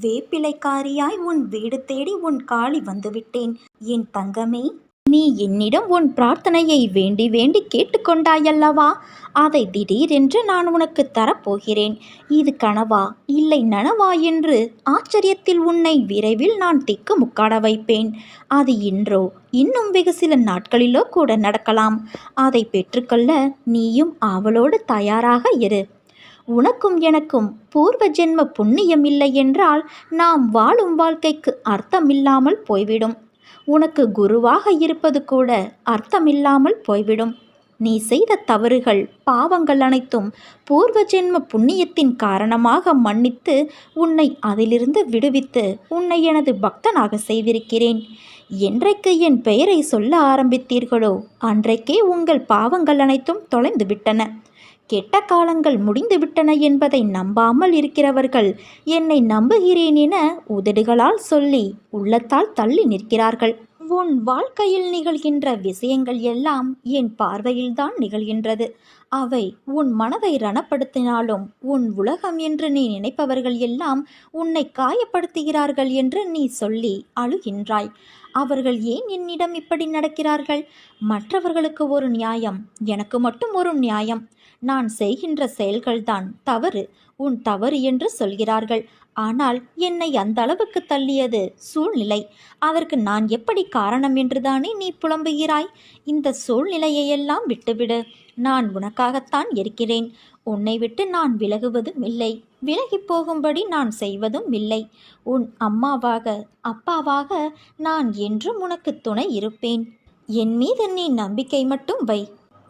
வேப்பிலைக்காரியாய் உன் வீடு தேடி உன் காளி வந்துவிட்டேன். என் தங்கமே நீ என்னிடம் உன் பிரார்த்தனையை வேண்டி வேண்டி கேட்டுக்கொண்டாயல்லவா? அதை திடீரென்று நான் உனக்கு தரப்போகிறேன். இது கனவா? இல்லை நனவா என்று ஆச்சரியத்தில் உன்னை விரைவில் நான் திக்கு முக்காட வைப்பேன். அது இன்றோ? இன்னும் வெகு சில நாட்களிலோ கூட நடக்கலாம். அதை பெற்றுக்கொள்ள நீயும் ஆவலோடு தயாராக இரு. உனக்கும் எனக்கும் பூர்வ ஜென்ம புண்ணியம் இல்லை என்றால் நாம் வாழும் வாழ்க்கைக்கு அர்த்தமில்லாமல் போய்விடும். உனக்கு குருவாக இருப்பது கூட அர்த்தமில்லாமல் போய்விடும். நீ செய்த தவறுகள் பாவங்கள் அனைத்தும் பூர்வ ஜென்ம புண்ணியத்தின் காரணமாக மன்னித்து உன்னை அதிலிருந்து விடுவித்து உன்னை எனது பக்தனாக செய்திருக்கிறேன். என்றைக்கு என் பெயரை சொல்ல ஆரம்பித்தீர்களோ அன்றைக்கே உங்கள் பாவங்கள் அனைத்தும் தொலைந்து விட்டன கெட்ட காலங்கள் முடிந்துவிட்டன என்பதை நம்பாமல் இருக்கிறவர்கள் என்னை நம்புகிறேன் என உதடுகளால் சொல்லி உள்ளத்தால் தள்ளி நிற்கிறார்கள். உன் வாழ்க்கையில் நிகழ்கின்ற விஷயங்கள் எல்லாம் என் பார்வையில்தான் நிகழ்கின்றது. அவை உன் மனதை ரணப்படுத்தினாலும் உன் உலகம் என்று நீ நினைப்பவர்கள் எல்லாம் உன்னை காயப்படுத்துகிறார்கள் என்று நீ சொல்லி அழுகின்றாய். அவர்கள் ஏன் என்னிடம் இப்படி நடக்கிறார்கள்? மற்றவர்களுக்கு ஒரு நியாயம் எனக்கு மட்டும் ஒரு நியாயம். நான் செய்கின்ற செயல்கள்தான் தவறு உன் தவறு என்று சொல்கிறார்கள். ஆனால் என்னை அந்த அளவுக்கு தள்ளியது சூழ்நிலை. அதற்கு நான் எப்படி காரணம் என்றுதானே நீ புலம்புகிறாய்? இந்த சூழ்நிலையையெல்லாம் விட்டுவிடு. நான் உனக்காகத்தான் இருக்கிறேன். உன்னை விட்டு நான் விலகுவதும் இல்லை. விலகி போகும்படி நான் செய்வதும் இல்லை. உன் அம்மாவாக அப்பாவாக நான் என்றும் உனக்கு துணை இருப்பேன். என் மீது நீ நம்பிக்கை மட்டும் வை.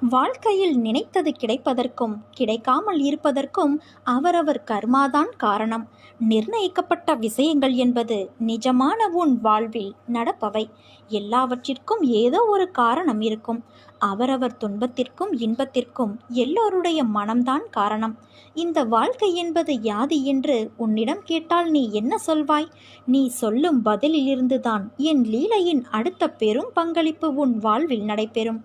வாழ்க்கையில் நினைத்தது கிடைப்பதற்கும் கிடைக்காமல் இருப்பதற்கும் அவரவர் கர்மாதான் காரணம். நிர்ணயிக்கப்பட்ட விஷயங்கள் என்பது நிஜமான உன் வாழ்வில் நடப்பவை. எல்லாவற்றிற்கும் ஏதோ ஒரு காரணம் இருக்கும். அவரவர் துன்பத்திற்கும் இன்பத்திற்கும் எல்லோருடைய மனம்தான் காரணம். இந்த வாழ்க்கை என்பது யாது என்று உன்னிடம் கேட்டால் நீ என்ன சொல்வாய்? நீ சொல்லும் பதிலிலிருந்துதான் என் லீலையின் அடுத்த பெரும் பங்களிப்பு உன் வாழ்வில் நடைபெறும்.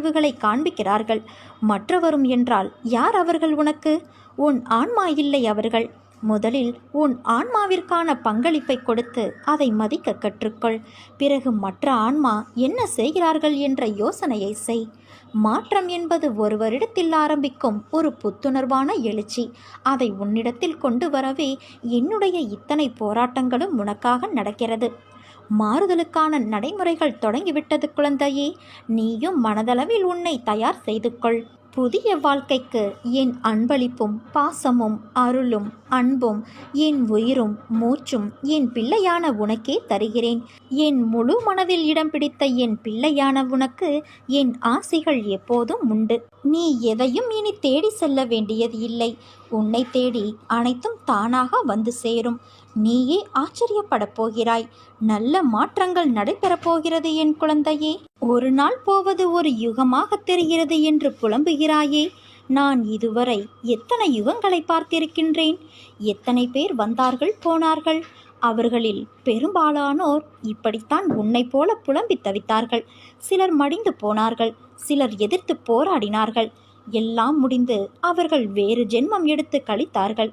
உணர்வுகளை காண்பிக்கிறார்கள். மற்றவரும் என்றால் யார் அவர்கள் உனக்கு? உன் ஆன்மா இல்லை அவர்கள். முதலில் உன் ஆன்மாவிற்கான பங்களிப்பை கொடுத்து அதை மதிக்க கற்றுக்கொள். பிறகு மற்ற ஆன்மா என்ன செய்கிறார்கள் என்ற யோசனையை செய். மாற்றம் என்பது ஒருவரிடத்தில் ஆரம்பிக்கும் ஒரு புத்துணர்வான எழுச்சி. அதை உன்னிடத்தில் கொண்டு வரவே என்னுடைய இத்தனை போராட்டங்களும் உனக்காக நடக்கிறது. மாறுதலுக்கான நடைமுறைகள் தொடங்கிவிட்டது குழந்தையே. நீயும் மனதளவில் உன்னை தயார் செய்து கொள் புதிய வாழ்க்கைக்கு என் அன்பளிப்பும் பாசமும் அருளும் அன்பும் என் உயிரும் மூச்சும் என் பிள்ளையான உனக்கே தருகிறேன். என் முழு மனதில் இடம் பிடித்த என் பிள்ளையான உனக்கு என் ஆசைகள் எப்போதும் உண்டு. நீ எதையும் இனி தேடி செல்ல வேண்டியது இல்லை. உன்னை தேடி அனைத்தும் தானாக வந்து சேரும். நீயே ஆச்சரியப்படப் போகிறாய். நல்ல மாற்றங்கள் நடைபெறப் போகிறது என் குழந்தையே. ஒரு நாள் போவது ஒரு யுகமாக தெரிகிறது என்று புலம்புகிறாயே. நான் இதுவரை எத்தனை யுகங்களை பார்த்திருக்கின்றேன்? எத்தனை பேர் வந்தார்கள் போனார்கள்? அவர்களில் பெரும்பாலானோர் இப்படித்தான் உன்னை போல புலம்பி தவித்தார்கள். சிலர் மடிந்து போனார்கள் சிலர் எதிர்த்து போராடினார்கள். எல்லாம் முடிந்து அவர்கள் வேறு ஜென்மம் எடுத்து கழித்தார்கள்.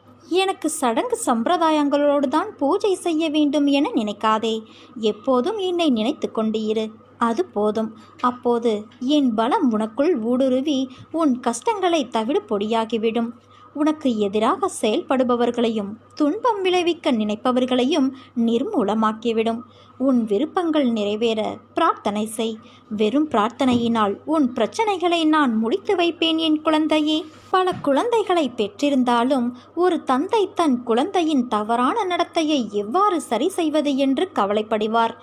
எனக்கு சடங்கு சம்பிரதாயங்களோடு தான் பூஜை செய்ய வேண்டும் என நினைக்காதே. எப்போதும் என்னை நினைத்து கொண்டு இரு. அது போதும். அப்போது என் பலம் உனக்குள் ஊடுருவி உன் கஷ்டங்களை தவிடு பொடியாகிவிடும். உனக்கு எதிராக செயல்படுபவர்களையும் துன்பம் விளைவிக்க நினைப்பவர்களையும் நிர்மூலமாக்கிவிடும். உன் விருப்பங்கள் நிறைவேற பிரார்த்தனை செய். வெறும் பிரார்த்தனையினால் உன் பிரச்சனைகளை நான் முடித்து வைப்பேன் என் குழந்தையே. பல குழந்தைகளை பெற்றிருந்தாலும் ஒரு தந்தை தன் குழந்தையின் தவறான நடத்தையை எவ்வாறு சரி செய்வது என்று கவலைப்படுவார்.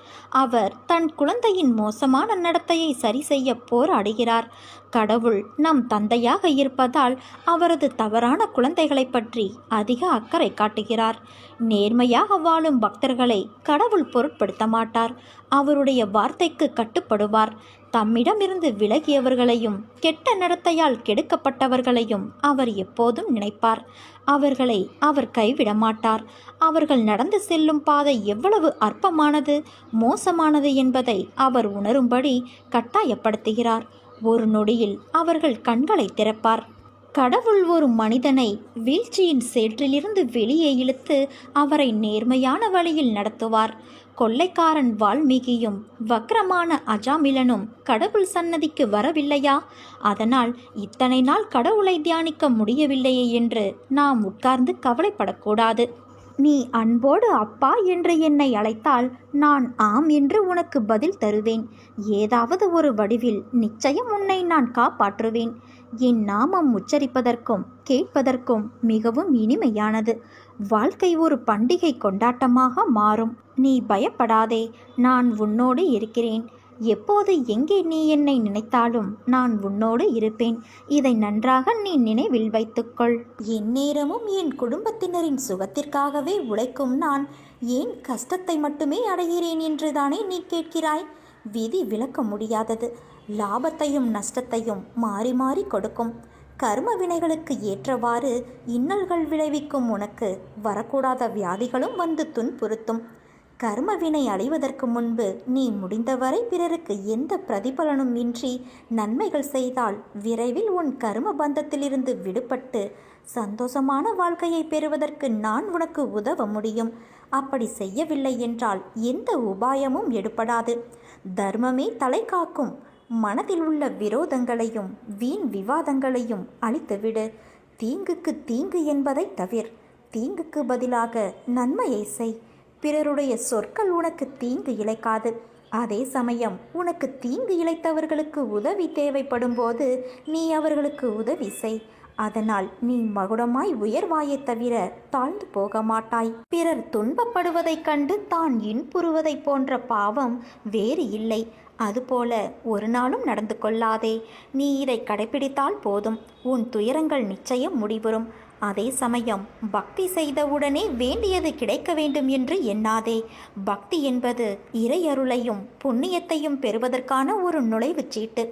அவர் தன் குழந்தையின் மோசமான நடத்தையை சரி செய்ய போராடுகிறார். கடவுள் நம் தந்தையாக இருப்பதால் அவரது தவறான குழந்தைகளை பற்றி அதிக அக்கறை காட்டுகிறார். நேர்மையாக வாழும் பக்தர்களை கடவுள் பொருட்படுத்த மாட்டார். அவருடைய வார்த்தைக்கு கட்டுப்படுவார். தம்மிடமிருந்து விலகியவர்களையும் கெட்ட நடத்தையால் கெடுக்கப்பட்டவர்களையும் அவர் எப்போதும் நினைப்பார். அவர்களை அவர் கைவிட மாட்டார். அவர்கள் நடந்து செல்லும் பாதை எவ்வளவு அற்பமானது மோசமானது என்பதை அவர் உணரும்படி கட்டாயப்படுத்துகிறார். ஒரு நொடியில் அவர்கள் கண்களை திறப்பார். கடவுள் ஒரு மனிதனை வீழ்ச்சியின் சேற்றிலிருந்து வெளியே இழுத்து அவரை நேர்மையான வழியில் நடத்துவார். கொள்ளைக்காரன் வால்மீகியும் வக்ரமான அஜாமிலனும் கடவுள் சன்னதிக்கு வரவில்லையா? அதனால் இத்தனை நாள் கடவுளை தியானிக்க முடியவில்லையே என்று நாம் உட்கார்ந்து கவலைப்படக்கூடாது. நீ அன்போடு அப்பா என்று என்னை அழைத்தால் நான் ஆம் என்று உனக்கு பதில் தருவேன். ஏதாவது ஒரு வடிவில் நிச்சயம் உன்னை நான் காப்பாற்றுவேன். என் நாமம் உச்சரிப்பதற்கும் கேட்பதற்கும் மிகவும் இனிமையானது. வாழ்க்கை ஒரு பண்டிகை கொண்டாட்டமாக மாறும். நீ பயப்படாதே நான் உன்னோடு இருக்கிறேன். எப்போது எங்கே நீ என்னை நினைத்தாலும் நான் உன்னோடு இருப்பேன். இதை நன்றாக நீ நினைவில் வைத்துக்கொள். எந்நேரமும் என் குடும்பத்தினரின் சுகத்திற்காகவே உழைக்கும் நான். ஏன் கஷ்டத்தை மட்டுமே அடைகிறேன் என்றுதானே நீ கேட்கிறாய்? விதி விளக்க முடியாதது. லாபத்தையும் நஷ்டத்தையும் மாறி மாறி கொடுக்கும். கர்ம வினைகளுக்கு ஏற்றவாறு இன்னல்கள் விளைவிக்கும் உனக்கு வரக்கூடாத வியாதிகளும் வந்து துன்புறுத்தும். கர்ம வினை அடைவதற்கு முன்பு நீ முடிந்தவரை பிறருக்கு எந்த பிரதிபலனும் இன்றி நன்மைகள் செய்தால் விரைவில் உன் கர்ம பந்தத்திலிருந்து விடுபட்டு சந்தோஷமான வாழ்க்கையை பெறுவதற்கு நான் உனக்கு உதவ முடியும். அப்படி செய்யவில்லை என்றால் எந்த உபாயமும் எடுப்படாது தர்மமே தலை காக்கும். மனதில் உள்ள விரோதங்களையும் வீண் விவாதங்களையும் அழித்துவிடு. தீங்குக்கு தீங்கு என்பதை தவிர் தீங்குக்கு பதிலாக நன்மையை செய். பிறருடைய சொற்கள் உனக்கு தீங்கு இழைக்காது. அதே சமயம் உனக்கு தீங்கு இழைத்தவர்களுக்கு உதவி தேவைப்படும் போது நீ அவர்களுக்கு உதவி செய். அதனால் நீ மகுடமாய் உயர்வாயே தவிர தாழ்ந்து போக மாட்டாய் பிறர் துன்பப்படுவதைக் கண்டு தான் இன்புறுவதைப் போன்ற பாவம் வேறு இல்லை. அதுபோல ஒரு நாளும் நடந்து கொள்ளாதே. நீ இதை கடைபிடித்தால் போதும். உன் துயரங்கள் நிச்சயம் முடிவுறும். அதே சமயம் பக்தி செய்தவுடனே வேண்டியது கிடைக்க வேண்டும் என்று எண்ணாதே. பக்தி என்பது இறையருளையும் புண்ணியத்தையும் பெறுவதற்கான ஒரு நுழைவுச் சீட்டு.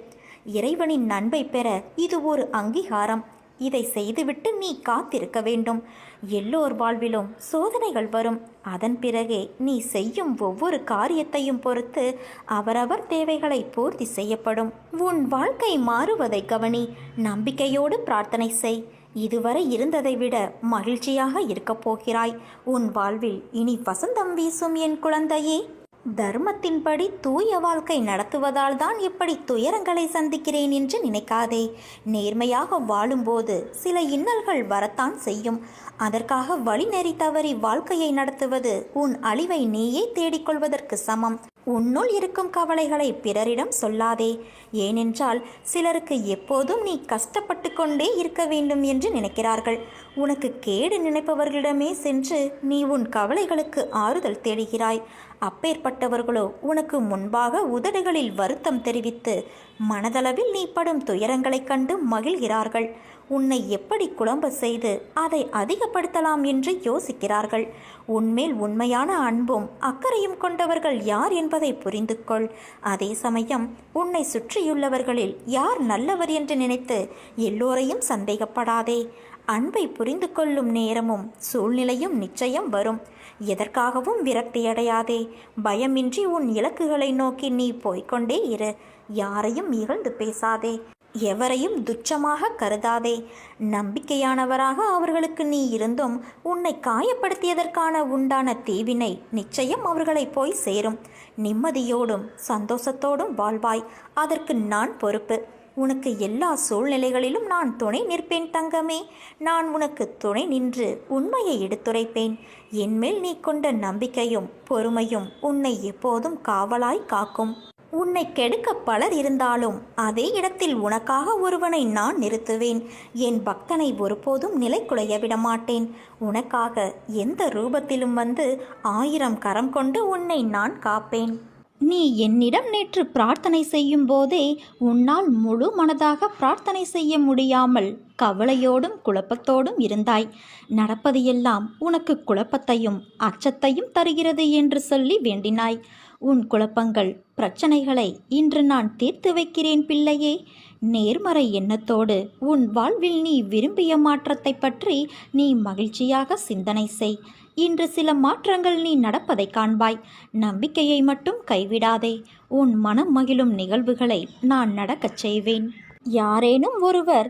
இறைவனின் நன்மை பெற இது ஒரு அங்கீகாரம். இதை செய்துவிட்டு நீ காத்திருக்க வேண்டும். எல்லோர் வாழ்விலும் சோதனைகள் வரும். அதன் பிறகே நீ செய்யும் ஒவ்வொரு காரியத்தையும் பொறுத்து அவரவர் தேவைகளை பூர்த்தி செய்யப்படும். உன் வாழ்க்கை மாறுவதை கவனி. நம்பிக்கையோடு பிரார்த்தனை செய். இதுவரை இருந்ததை விட மகிழ்ச்சியாக இருக்கப் போகிறாய். உன் வாழ்வில் இனி வசந்தம் வீசும் என் குழந்தையே. தர்மத்தின்படி தூய வாழ்க்கை நடத்துவதால் தான் இப்படி துயரங்களை சந்திக்கிறேன் என்று நினைக்காதே. நேர்மையாக வாழும்போது சில இன்னல்கள் வரத்தான் செய்யும். அதற்காக வழிநெறி தவறி வாழ்க்கையை நடத்துவது உன் அழிவை நீயே தேடிக்கொள்வதற்கு சமம். உன்னுள் இருக்கும் கவலைகளை பிறரிடம் சொல்லாதே. ஏனென்றால் சிலருக்கு எப்போதும் நீ கஷ்டப்பட்டு கொண்டே இருக்க வேண்டும் என்று நினைக்கிறார்கள். உனக்கு கேடு நினைப்பவர்களிடமே சென்று நீ உன் கவலைகளுக்கு ஆறுதல் தேடுகிறாய். அப்பேற்பட்டவர்களோ உனக்கு முன்பாக உதடுகளில் வருத்தம் தெரிவித்து மனதளவில் நீ படும் துயரங்களைக் கண்டு மகிழ்கிறார்கள். உன்னை எப்படி குழம்ப செய்து அதை அதிகப்படுத்தலாம் என்று யோசிக்கிறார்கள். உன்மேல் உண்மையான அன்பும் அக்கறையும் கொண்டவர்கள் யார் என்பதை புரிந்து கொள் அதே சமயம் உன்னை சுற்றியுள்ளவர்களில் யார் நல்லவர் என்று நினைத்து எல்லோரையும் சந்தேகப்படாதே. அன்பை புரிந்து கொள்ளும் நேரமும் சூழ்நிலையும் நிச்சயம் வரும். எதற்காகவும் விரக்தியடையாதே பயமின்றி உன் இலக்குகளை நோக்கி நீ போய்க்கொண்டே இரு. யாரையும் இகழ்ந்து பேசாதே. எவரையும் துச்சமாக கருதாதே. நம்பிக்கையானவராக அவர்களுக்கு நீ இருந்தும் உன்னை காயப்படுத்தியதற்கான உண்டான தீவினை நிச்சயம் அவர்களை போய் சேரும். நிம்மதியோடும் சந்தோஷத்தோடும் வாழ்வாய். அதற்கு நான் பொறுப்பு. உனக்கு எல்லா சூழ்நிலைகளிலும் நான் துணை நிற்பேன் தங்கமே. நான் உனக்கு துணை நின்று உண்மையை எடுத்துரைப்பேன். என்மேல் நீ கொண்ட நம்பிக்கையும் பொறுமையும் உன்னை எப்போதும் காவலாய் காக்கும். உன்னை கெடுக்க பலர் இருந்தாலும் அதே இடத்தில் உனக்காக ஒருவனை நான் நிறுத்துவேன். என் பக்தனை ஒருபோதும் நிலைக்குலைய விடமாட்டேன். உனக்காக எந்த ரூபத்திலும் வந்து ஆயிரம் கரம் கொண்டு உன்னை நான் காப்பேன். நீ என்னிடம் நேற்று பிரார்த்தனை செய்யும் போதே உன்னால் முழு மனதாக பிரார்த்தனை செய்ய முடியாமல் கவலையோடும் குழப்பத்தோடும் இருந்தாய். நடப்பது எல்லாம் உனக்கு குழப்பத்தையும் அச்சத்தையும் தருகிறது என்று சொல்லி வேண்டினாய். உன் குழப்பங்கள் பிரச்சனைகளை இன்று நான் தீர்த்து வைக்கிறேன் பிள்ளையே. நேர்மறை எண்ணத்தோடு உன் வாழ்வில் நீ விரும்பிய மாற்றத்தை பற்றி நீ மகிழ்ச்சியாக சிந்தனை செய். இன்று சில மாற்றங்கள் நீ நடப்பதை காண்பாய். நம்பிக்கையை மட்டும் கைவிடாதே. உன் மனம் மகிழும் நிகழ்வுகளை நான் நடக்கச் செய்வேன். யாரேனும் ஒருவர்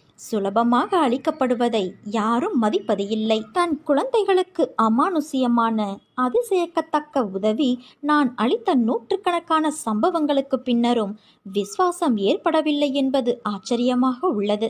சுலபமாக அளிக்கப்படுவதை யாரும் மதிப்பது இல்லை தன் குழந்தைகளுக்கு அமானுஷ்யமான அதிசயக்கத்தக்க உதவி நான் அளித்த நூற்றுக்கணக்கான சம்பவங்களுக்கு பின்னரும் விசுவாசம் ஏற்படவில்லை என்பது ஆச்சரியமாக உள்ளது.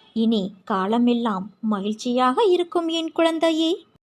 இனி காலமெல்லாம் மகிழ்ச்சியாக இருக்கும் என் குழந்தையே.